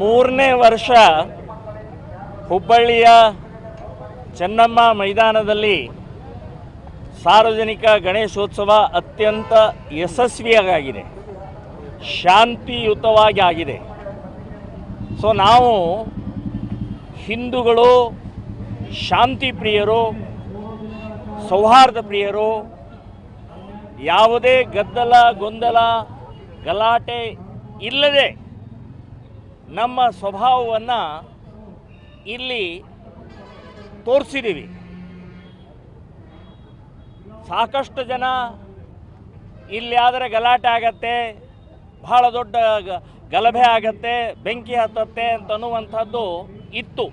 ಮೂರನೇ ವರ್ಷ ಹುಬ್ಬಳ್ಳಿಯ ಚೆನ್ನಮ್ಮ ಮೈದಾನದಲ್ಲಿ ಸಾರ್ವಜನಿಕ ಗಣೇಶೋತ್ಸವ ಅತ್ಯಂತ ಯಶಸ್ವಿಯಾಗಿದೆ. ಶಾಂತಿಯುತವಾಗಿ ಆಗಿದೆ. ಸೊ ನಾವು ಹಿಂದೂಗಳು, ಶಾಂತಿ ಪ್ರಿಯರು, ಸೌಹಾರ್ದ ಪ್ರಿಯರು, ಯಾವುದೇ ಗದ್ದಲ, ಗೊಂದಲ, ಗಲಾಟೆ ಇಲ್ಲದೆ ನಮ್ಮ ಸ್ವಭಾವವನ್ನು ಇಲ್ಲಿ ತೋರಿಸಿದ್ದೀವಿ ಸಾಕಷ್ಟು ಜನ ಇಲ್ಲಿ ಆದರೆ ಗಲಾಟೆ ಆಗತ್ತೆ, ಬಹಳ ದೊಡ್ಡ ಗಲಭೆ ಆಗತ್ತೆ, ಬೆಂಕಿ ಹತ್ತತ್ತೆ ಅಂತನ್ನುವಂಥದ್ದು ಇತ್ತು.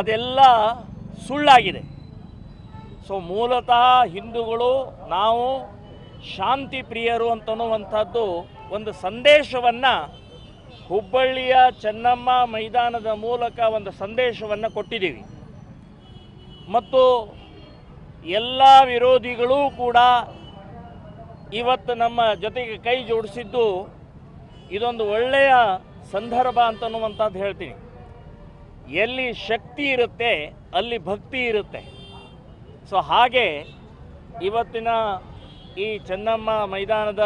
ಅದೆಲ್ಲ ಸುಳ್ಳಾಗಿದೆ. ಸೊ ಮೂಲತಃ ಹಿಂದೂಗಳು, ನಾವು ಶಾಂತಿ ಪ್ರಿಯರು ಅಂತನ್ನುವಂಥದ್ದು ಒಂದು ಸಂದೇಶವನ್ನು ಹುಬ್ಬಳ್ಳಿಯ ಚೆನ್ನಮ್ಮ ಮೈದಾನದ ಮೂಲಕ ಒಂದು ಸಂದೇಶವನ್ನು ಕೊಟ್ಟಿದ್ದೀವಿ. ಮತ್ತು ಎಲ್ಲ ವಿರೋಧಿಗಳೂ ಕೂಡ ಇವತ್ತು ನಮ್ಮ ಜೊತೆಗೆ ಕೈ ಜೋಡಿಸಿದ್ದು ಇದೊಂದು ಒಳ್ಳೆಯ ಸಂದರ್ಭ ಅಂತನ್ನುವಂಥದ್ದು ಹೇಳ್ತೀನಿ. ಎಲ್ಲಿ ಶಕ್ತಿ ಇರುತ್ತೆ, ಅಲ್ಲಿ ಭಕ್ತಿ ಇರುತ್ತೆ. ಸೊ ಹಾಗೆ ಇವತ್ತಿನ ಈ ಚೆನ್ನಮ್ಮ ಮೈದಾನದ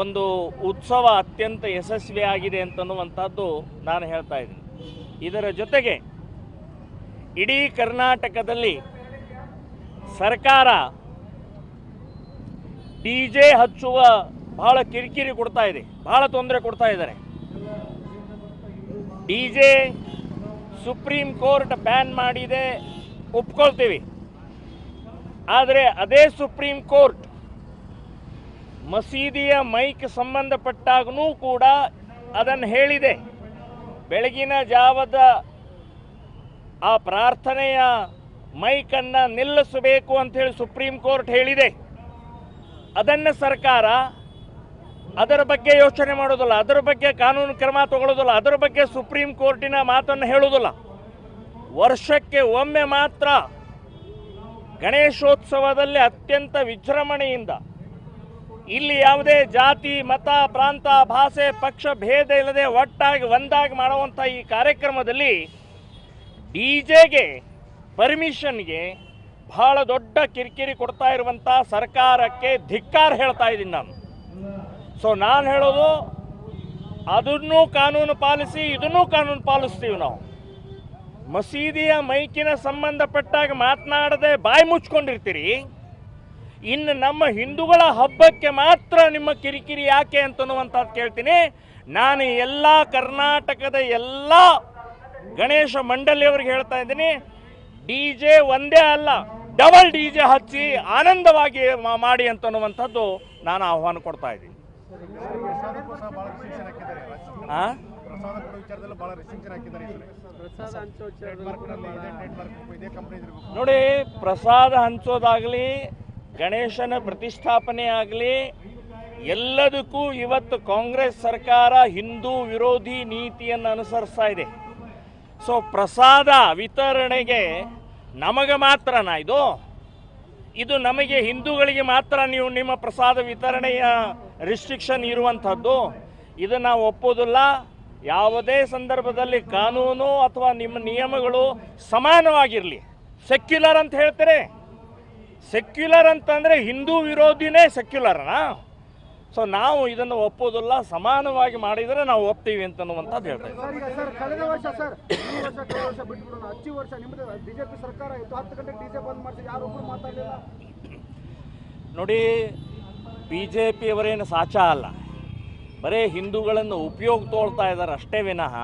ಒಂದು ಉತ್ಸವ ಅತ್ಯಂತ ಯಶಸ್ವಿಯಾಗಿದೆ ಅಂತನ್ನುವಂಥದ್ದು ನಾನು ಹೇಳ್ತಾ ಇದ್ದೀನಿ. ಇದರ ಜೊತೆಗೆ ಇಡೀ ಕರ್ನಾಟಕದಲ್ಲಿ ಸರ್ಕಾರ ಡಿ ಜೆ ಹಚ್ಚುವ ಬಹಳ ಕಿರಿಕಿರಿ ಕೊಡ್ತಾ ಇದೆ, ಬಹಳ ತೊಂದರೆ ಕೊಡ್ತಾ ಇದ್ದಾರೆ. D J supreme court ban ಮಾಡಿದೆ, ಒಪ್ಕೊಳ್ತೀವಿ. ಆದರೆ ಅದೇ ಸುಪ್ರೀಂ ಕೋರ್ಟ್ ಮಸೀದಿಯ ಮೈಕ್ ಸಂಬಂಧಪಟ್ಟಾಗೂ ಕೂಡ ಅದನ್ನು ಹೇಳಿದೆ. ಬೆಳಗಿನ ಜಾವದ ಆ ಪ್ರಾರ್ಥನೆಯ ಮೈಕನ್ನು ನಿಲ್ಲಿಸಬೇಕು ಅಂಥೇಳಿ ಸುಪ್ರೀಂ ಕೋರ್ಟ್ ಹೇಳಿದೆ. ಅದನ್ನು ಸರ್ಕಾರ ಅದರ ಬಗ್ಗೆ ಯೋಚನೆ ಮಾಡೋದಿಲ್ಲ, ಅದರ ಬಗ್ಗೆ ಕಾನೂನು ಕ್ರಮ ತಗೊಳ್ಳೋದಿಲ್ಲ ಅದರ ಬಗ್ಗೆ ಸುಪ್ರೀಂ ಕೋರ್ಟಿನ ಮಾತನ್ನು ಹೇಳೋದಿಲ್ಲ. ವರ್ಷಕ್ಕೆ ಒಮ್ಮೆ ಮಾತ್ರ ಗಣೇಶೋತ್ಸವದಲ್ಲಿ ಅತ್ಯಂತ ವಿಜೃಂಭಣೆಯಿಂದ ಇಲ್ಲಿ ಯಾವುದೇ ಜಾತಿ, ಮತ, ಪ್ರಾಂತ, ಭಾಷೆ, ಪಕ್ಷ, ಭೇದ ಇಲ್ಲದೆ ಒಟ್ಟಾಗಿ ಒಂದಾಗಿ ಮಾಡುವಂಥ ಈ ಕಾರ್ಯಕ್ರಮದಲ್ಲಿ ಡಿ ಜೆಗೆ ಪರ್ಮಿಷನ್ಗೆ ಬಹಳ ದೊಡ್ಡ ಕಿರಿಕಿರಿ ಕೊಡ್ತಾ ಇರುವಂಥ ಸರ್ಕಾರಕ್ಕೆ ಧಿಕ್ಕಾರ ಹೇಳ್ತಾ ಇದ್ದೀನಿ ನಾನು. ಸೊ ನಾನು ಹೇಳೋದು, ಅದನ್ನು ಕಾನೂನು ಪಾಲಿಸಿ, ಇದನ್ನು ಕಾನೂನು ಪಾಲಿಸ್ತೀವಿ ನಾವು. ಮಸೀದಿಯ ಮೈಕಿನ ಸಂಬಂಧಪಟ್ಟಾಗ ಮಾತನಾಡದೆ ಬಾಯಿ ಮುಚ್ಕೊಂಡಿರ್ತೀರಿ. ಇನ್ನು ನಮ್ಮ ಹಿಂದೂಗಳ ಹಬ್ಬಕ್ಕೆ ಮಾತ್ರ ನಿಮ್ಮ ಕಿರಿಕಿರಿ ಯಾಕೆ ಅಂತನ್ನುವಂಥದ್ದು ಕೇಳ್ತೀನಿ. ನಾನು ಎಲ್ಲ ಕರ್ನಾಟಕದ ಎಲ್ಲ ಗಣೇಶ ಮಂಡಳಿಯವರಿಗೆ ಹೇಳ್ತಾ ಇದ್ದೀನಿ. ಡಿ ಜೆ ಒಂದೇ ಅಲ್ಲ, ಡಬಲ್ ಡಿ ಜೆ ಹಚ್ಚಿ ಆನಂದವಾಗಿ ಮಾಡಿ ಮಾಡಿ ಅಂತನ್ನುವಂಥದ್ದು ನಾನು ಆಹ್ವಾನ ಕೊಡ್ತಾ ಇದ್ದೀನಿ. ನೋಡಿ, ಪ್ರಸಾದ ಹಂಚೋದಾಗಲಿ ಗಣೇಶನ ಪ್ರತಿಷ್ಠಾಪನೆ ಆಗಲಿ, ಎಲ್ಲದಕ್ಕೂ ಇವತ್ತು ಕಾಂಗ್ರೆಸ್ ಸರ್ಕಾರ ಹಿಂದೂ ವಿರೋಧಿ ನೀತಿಯನ್ನು ಅನುಸರಿಸ್ತಾ ಇದೆ. ಸೊ ಪ್ರಸಾದ ವಿತರಣೆಗೆ ನಮಗೆ ಮಾತ್ರನಾ ಇದು? ಇದು ನಮಗೆ ಹಿಂದೂಗಳಿಗೆ ಮಾತ್ರ ನೀವು ನಿಮ್ಮ ಪ್ರಸಾದ ವಿತರಣೆಯ ರಿಸ್ಟ್ರಿಕ್ಷನ್ ಇರುವಂಥದ್ದು? ಇದು ನಾವು ಒಪ್ಪೋದಿಲ್ಲ ಯಾವುದೇ ಸಂದರ್ಭದಲ್ಲಿ ಕಾನೂನು ಅಥವಾ ನಿಮ್ಮ ನಿಯಮಗಳು ಸಮಾನವಾಗಿರಲಿ. ಸೆಕ್ಯುಲರ್ ಅಂತ ಹೇಳ್ತಾರೆ? ಸೆಕ್ಯುಲರ್ ಅಂತಂದರೆ ಹಿಂದೂ ವಿರೋಧಿನೇ ಸೆಕ್ಯುಲರ್ನಾ ಸೊ ನಾವು ಇದನ್ನು ಒಪ್ಪೋದಿಲ್ಲ ಸಮಾನವಾಗಿ ಮಾಡಿದರೆ ನಾವು ಒಪ್ತೀವಿ ಅಂತನ್ನುವಂಥದ್ದು ಹೇಳ್ತಾ ಇದ್ದೀವಿ ನೋಡಿ ಬಿ ಜೆ ಪಿಯವರೇನು ಸಾಚ ಅಲ್ಲ. ಬರೀ ಹಿಂದೂಗಳನ್ನು ಉಪಯೋಗ ತೋಳ್ತಾ ಇದ್ದಾರೆ ಅಷ್ಟೇ ವಿನಃ.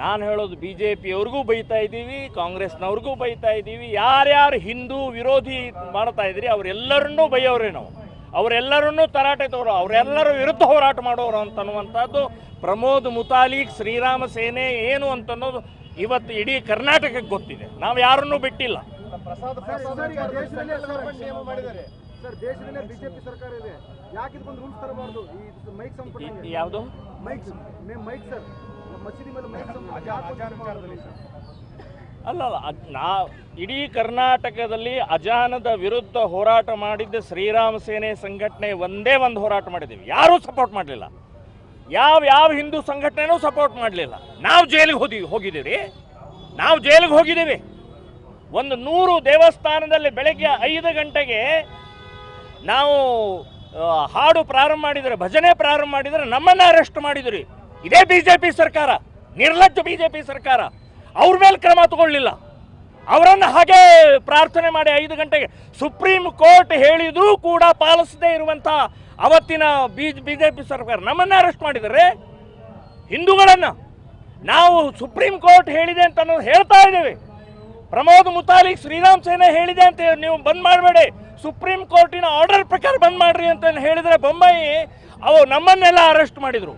ನಾನು ಹೇಳೋದು ಬಿ ಜೆ ಪಿಯವ್ರಿಗೂ ಬೈತಾ ಇದ್ದೀವಿ ಕಾಂಗ್ರೆಸ್ನವ್ರಿಗೂ ಬೈತಾ ಇದ್ದೀವಿ ಯಾರ್ಯಾರು ಹಿಂದೂ ವಿರೋಧಿ ಮಾಡ್ತಾ ಇದ್ದೀರಿ ಅವರೆಲ್ಲರನ್ನೂ ಬೈಯೋರೇ ನಾವು. ಅವರೆಲ್ಲರನ್ನೂ ತರಾಟೆ ತಗೋರು ಅವರೆಲ್ಲರ ವಿರುದ್ಧ ಹೋರಾಟ ಮಾಡೋರು ಅಂತನ್ನುವಂಥದ್ದು ಪ್ರಮೋದ್ ಮುತಾಲಿಕ್ ಶ್ರೀರಾಮ ಸೇನೆ ಏನು ಅಂತನ್ನೋದು ಇವತ್ತು ಇಡೀ ಕರ್ನಾಟಕಕ್ಕೆ ಗೊತ್ತಿದೆ. ನಾವು ಯಾರನ್ನೂ ಬಿಟ್ಟಿಲ್ಲ. ಯಾವುದು? ಅಲ್ಲ ನಾ ಇಡೀ ಕರ್ನಾಟಕದಲ್ಲಿ ಅಜಾನದ ವಿರುದ್ಧ ಹೋರಾಟ ಮಾಡಿದ್ದ ಶ್ರೀರಾಮ ಸೇನೆ ಸಂಘಟನೆ ಒಂದೇ ಒಂದು ಹೋರಾಟ ಮಾಡಿದ್ದೀವಿ. ಯಾರೂ ಸಪೋರ್ಟ್ ಮಾಡಲಿಲ್ಲ. ಯಾವ ಯಾವ ಹಿಂದೂ ಸಂಘಟನೆನೂ ಸಪೋರ್ಟ್ ಮಾಡಲಿಲ್ಲ. ನಾವು ಜೈಲಿಗೆ ಹೋದಿ ಹೋಗಿದ್ದೀವಿ. ನಾವು ಜೈಲಿಗೆ ಹೋಗಿದ್ದೀವಿ. ಒಂದು ನೂರು ದೇವಸ್ಥಾನದಲ್ಲಿ ಬೆಳಗ್ಗೆ ಐದು ಗಂಟೆಗೆ ನಾವು ಹಾಡು ಪ್ರಾರಂಭ ಮಾಡಿದರೆ, ಭಜನೆ ಪ್ರಾರಂಭ ಮಾಡಿದರೆ ನಮ್ಮನ್ನು ಅರೆಸ್ಟ್ ಮಾಡಿದ್ರಿ. ಇದೇ ಬಿಜೆಪಿ ಸರ್ಕಾರ, ನಿರ್ಲಜ್ಜ ಬಿಜೆಪಿ ಸರ್ಕಾರ, ಅವ್ರ ಮೇಲೆ ಕ್ರಮ ತಗೊಳ್ಳಿಲ್ಲ. ಅವರನ್ನು ಹಾಗೆ ಪ್ರಾರ್ಥನೆ ಮಾಡಿ ಐದು ಗಂಟೆಗೆ ಸುಪ್ರೀಂ ಕೋರ್ಟ್ ಹೇಳಿದ್ರೂ ಕೂಡ ಪಾಲಿಸದೇ ಇರುವಂಥ ಅವತ್ತಿನ ಬಿ ಬಿಜೆಪಿ ಸರ್ಕಾರ ನಮ್ಮನ್ನ ಅರೆಸ್ಟ್ ಮಾಡಿದರೆ ಹಿಂದೂಗಳನ್ನು ನಾವು ಸುಪ್ರೀಂ ಕೋರ್ಟ್ ಹೇಳಿದೆ ಅಂತ ನಾವು ಹೇಳ್ತಾ ಇದ್ದೇವೆ. ಪ್ರಮೋದ್ ಮುತಾಲಿಕ್ ಶ್ರೀರಾಮ್ ಸೇನೆ ಹೇಳಿದೆ ಅಂತ ನೀವು ಬಂದ್ ಮಾಡಬೇಡಿ. ಸುಪ್ರೀಂ ಕೋರ್ಟಿನ ಆರ್ಡರ್ ಪ್ರಕಾರ ಬಂದ್ ಮಾಡ್ರಿ ಅಂತ ಹೇಳಿದ್ರೆ ಬೊಂಬಾಯಿ ಅವು ನಮ್ಮನ್ನೆಲ್ಲ ಅರೆಸ್ಟ್ ಮಾಡಿದ್ರು.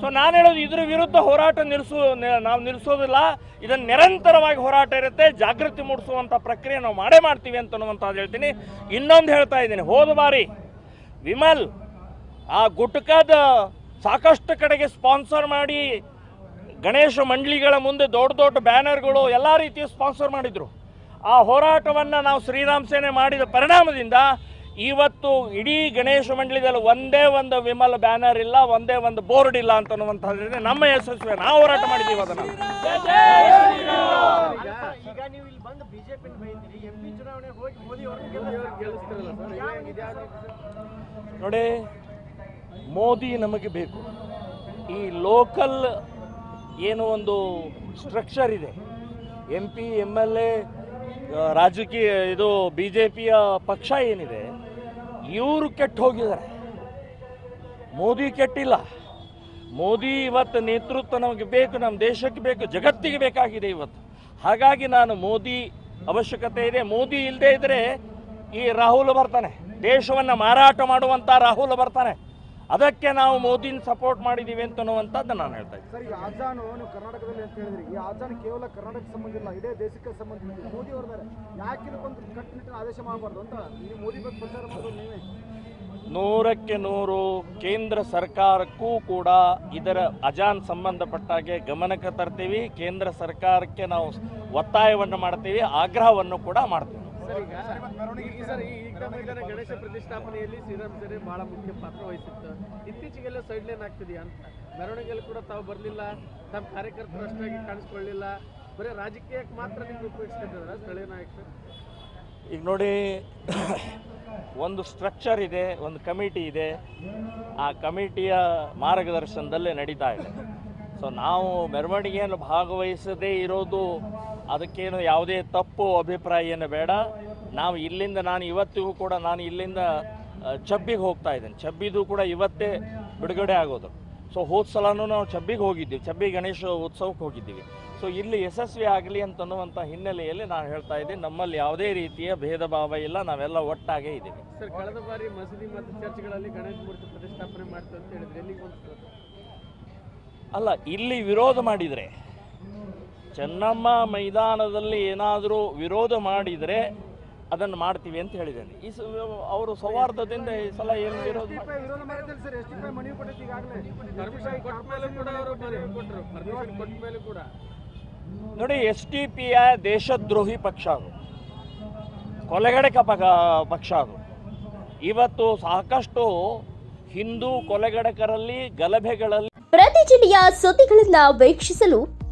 ಸೊ ನಾನು ಹೇಳೋದು ಇದ್ರ ವಿರುದ್ಧ ಹೋರಾಟ ನಿಲ್ಲಿಸು ನಾವು ನಿಲ್ಲಿಸೋದಿಲ್ಲ ಇದನ್ನು ನಿರಂತರವಾಗಿ ಹೋರಾಟ ಇರುತ್ತೆ. ಜಾಗೃತಿ ಮೂಡಿಸುವಂಥ ಪ್ರಕ್ರಿಯೆ ನಾವು ಮಾಡೇ ಮಾಡ್ತೀವಿ ಅಂತ ಅನ್ನುವಂಥದ್ದು ಹೇಳ್ತೀನಿ. ಇನ್ನೊಂದು ಹೇಳ್ತಾ ಇದ್ದೀನಿ. ಹೋದ ಬಾರಿ ವಿಮಲ್ ಆ ಗುಟ್ಕದ ಸಾಕಷ್ಟು ಕಡೆಗೆ ಸ್ಪಾನ್ಸರ್ ಮಾಡಿ ಗಣೇಶ ಮಂಡಳಿಗಳ ಮುಂದೆ ದೊಡ್ಡ ದೊಡ್ಡ ಬ್ಯಾನರ್ಗಳು ಎಲ್ಲ ರೀತಿಯ ಸ್ಪಾನ್ಸರ್ ಮಾಡಿದ್ರು. ಆ ಹೋರಾಟವನ್ನು ನಾವು ಶ್ರೀರಾಮ್ ಸೇನೆ ಮಾಡಿದ ಪರಿಣಾಮದಿಂದ ಇವತ್ತು ಇಡೀ ಗಣೇಶ ಮಂಡಳಿದಲ್ಲಿ ಒಂದೇ ಒಂದು ವಿಮಲ್ ಬ್ಯಾನರ್ ಇಲ್ಲ ಒಂದೇ ಒಂದು ಬೋರ್ಡ್ ಇಲ್ಲ ಅಂತ ಅನ್ನುವಂಥದ್ರಿಂದ ನಮ್ಮ ಯಶಸ್ವಿ ನಾವು ಹೋರಾಟ ಮಾಡಿದ್ದೀವಿ ಅದನ್ನು. ಈಗ ನೀವು ಇಲ್ಲಿ ಬಂದು ಬಿಜೆಪಿ ಬೈತೀರಿ ಎಂ ಪಿ ಚುನಾವಣೆ ಹೋಗಿ ಮೋದಿ ಅವ್ರನ್ನ ಗೆಲ್ಲಿಸ್ತಿರಲ್ಲ ನೋಡಿ ಮೋದಿ ನಮಗೆ ಬೇಕು. ಈ ಲೋಕಲ್ ಏನು ಒಂದು ಸ್ಟ್ರಕ್ಚರ್ ಇದೆ. M P M L A ರಾಜಕೀಯ ಇದು ಬಿ ಜೆ ಪಿಯ ಪಕ್ಷ ಏನಿದೆ, ಇವರು ಕೆಟ್ಟು ಹೋಗಿದ್ದಾರೆ ಮೋದಿ ಕೆಟ್ಟಿಲ್ಲ. ಮೋದಿ ಇವತ್ತು ನೇತೃತ್ವ ನಮಗೆ ಬೇಕು ನಮ್ಮ ದೇಶಕ್ಕೆ ಬೇಕು, ಜಗತ್ತಿಗೆ ಬೇಕಾಗಿದೆ ಇವತ್ತು. ಹಾಗಾಗಿ ನಾನು ಮೋದಿ ಅವಶ್ಯಕತೆ ಇದೆ. ಮೋದಿ ಇಲ್ಲದೆ ಇದ್ದರೆ ಈ ರಾಹುಲ್ ಬರ್ತಾನೆ. ದೇಶವನ್ನು ಮಾರಾಟ ಮಾಡುವಂಥ ರಾಹುಲ್ ಬರ್ತಾನೆ. ಅದಕ್ಕೆ ನಾವು ಮೋದಿನ ಸಪೋರ್ಟ್ ಮಾಡಿದ್ದೀವಿ ಅಂತ ಅನ್ನುವಂಥದ್ದು ನಾನು ಹೇಳ್ತಾ ಇದ್ದೀನಿ. ಸರ್ ಈ ಆಜಾನು ನೀವು ಕರ್ನಾಟಕದಲ್ಲಿ ಅಂತ ಹೇಳಿದ್ರಿ. ಈ ಆಜಾನ್ ಕೇವಲ ಕರ್ನಾಟಕಕ್ಕೆ ಸಂಬಂಧ ಇಲ್ಲ ಇಡೀ ದೇಶಕ್ಕೆ ಸಂಬಂಧ ಇದೆ ಮೋದಿ ಅವ್ರದಾರೆ ಯಾಕೆ ಇದಕ್ಕೊಂದು ಕಟ್ಟುನಿಟ್ಟಿನ ಆದೇಶ ಮಾಡಬಾರ್ದು ಅಂತ ನೀವು ಮೋದಿ ಬಗ್ಗೆ ಪ್ರಚಾರ ಮಾಡೋದು ನೀವೇ? ನೂರಕ್ಕೆ ನೂರು ಕೇಂದ್ರ ಸರ್ಕಾರಕ್ಕೂ ಕೂಡ ಇದರ ಅಜಾನ್ ಸಂಬಂಧಪಟ್ಟಾಗೆ ಗಮನಕ್ಕೆ ತರ್ತೀವಿ. ಕೇಂದ್ರ ಸರ್ಕಾರಕ್ಕೆ ನಾವು ಒತ್ತಾಯವನ್ನು ಮಾಡ್ತೀವಿ ಆಗ್ರಹವನ್ನು ಕೂಡ ಮಾಡ್ತೀವಿ. ಸರ್ ಈ ಈಗ ಗಣೇಶ ಪ್ರತಿಷ್ಠಾಪನೆಯಲ್ಲಿ ಶ್ರೀರಾಮ್ ಸೇನೆ ಬಹಳ ಮುಖ್ಯ ಪಾತ್ರ ವಹಿಸಿತ್ತು. ಇತ್ತೀಚೆಗೆಲ್ಲ ಸೈಡ್ ಲೈನ್ ಆಗ್ತಿದೆಯಾ ಅಂತ. ಮೆರವಣಿಗೆಯಲ್ಲಿ ಕೂಡ ತಾವು ಬರಲಿಲ್ಲ ತಮ್ಮ ಕಾರ್ಯಕರ್ತರು ಅಷ್ಟಾಗಿ ಕಾಣಿಸ್ಕೊಳ್ಳಿಲ್ಲ. ಬರೀ ರಾಜಕೀಯಕ್ಕೆ ಮಾತ್ರ ನೀವು ಉಪಯೋಗಿಸ್ತಿದ್ದಾರೆ ಸ್ಥಳೀಯ ನಾಯಕರು? ಈಗ ನೋಡಿ ಒಂದು ಸ್ಟ್ರಕ್ಚರ್ ಇದೆ ಒಂದು ಕಮಿಟಿ ಇದೆ. ಆ ಕಮಿಟಿಯ ಮಾರ್ಗದರ್ಶನದಲ್ಲೇ ನಡೀತಾ ಇದೆ. ಸೊ ನಾವು ಮೆರವಣಿಗೆಯನ್ನು ಭಾಗವಹಿಸದೇ ಇರೋದು ಅದಕ್ಕೇನು ಯಾವುದೇ ತಪ್ಪು ಅಭಿಪ್ರಾಯ ಏನು ಬೇಡ. ನಾವು ಇಲ್ಲಿಂದ ನಾನು ಇವತ್ತಿಗೂ ಕೂಡ ನಾನು ಇಲ್ಲಿಂದ ಚಬ್ಬಿಗೆ ಹೋಗ್ತಾ ಇದ್ದೇನೆ. ಚಬ್ಬಿದು ಕೂಡ ಇವತ್ತೇ ಬಿಡುಗಡೆ ಆಗೋದು. ಸೊ ಹೋದ ಸಲನೂ ನಾವು ಚಬ್ಬಿಗೆ ಹೋಗಿದ್ದೀವಿ. ಚಬ್ಬಿ ಗಣೇಶ ಉತ್ಸವಕ್ಕೆ ಹೋಗಿದ್ದೀವಿ. ಸೊ ಇಲ್ಲಿ ಯಶಸ್ವಿ ಆಗಲಿ ಅಂತನ್ನುವಂಥ ಹಿನ್ನೆಲೆಯಲ್ಲಿ ನಾನು ಹೇಳ್ತಾ ಇದ್ದೀನಿ ನಮ್ಮಲ್ಲಿ ಯಾವುದೇ ರೀತಿಯ ಭೇದ ಭಾವ ಇಲ್ಲ ನಾವೆಲ್ಲ ಒಟ್ಟಾಗೇ ಇದ್ದೀವಿ. ಸರ್ ಕಳೆದ ಬಾರಿ ಮಸೀದಿ ಮತ್ತು ಚರ್ಚ್ಗಳಲ್ಲಿ ಗಣೇಶ ಮೂರ್ತಿ ಪ್ರತಿಷ್ಠಾಪನೆ ಅಂತ ಹೇಳಿದ್ರೆ ಅಲ್ಲ ಇಲ್ಲಿ ವಿರೋಧ ಮಾಡಿದರೆ ಚೆನ್ನಮ್ಮ ಮೈದಾನದಲ್ಲಿ ಏನಾದರೂ ವಿರೋಧ ಮಾಡಿದರೆ ಅದನ್ನು ಮಾಡ್ತೀವಿ ಅಂತ ಹೇಳಿದ್ದೇನೆ. ಈ ಅವರು ಸೌಹಾರ್ದದಿಂದ ಈ ಸಲ ಏನು ವಿರೋಧ ನೋಡಿ ಎಸ್ ವಿರೋಧ ಮಾಡಿದ್ರಿ ಸರ್? ಎಸ್ ಟಿ ಪಿ ಪಿಯ ದೇಶದ್ರೋಹಿ ಪಕ್ಷ ಅದು. ಕೊಲೆಗಡೆ ಪಕ ಪಕ್ಷ ಅದು. ಇವತ್ತು ಸಾಕಷ್ಟು ಹಿಂದೂ ಕೊಲೆಗಡಕರಲ್ಲಿ ಗಲಭೆಗಳಲ್ಲಿ ಪ್ರತಿ ಜಿಲ್ಲೆಯ ಸುದ್ದಿಗಳನ್ನ ವೀಕ್ಷಿಸಲು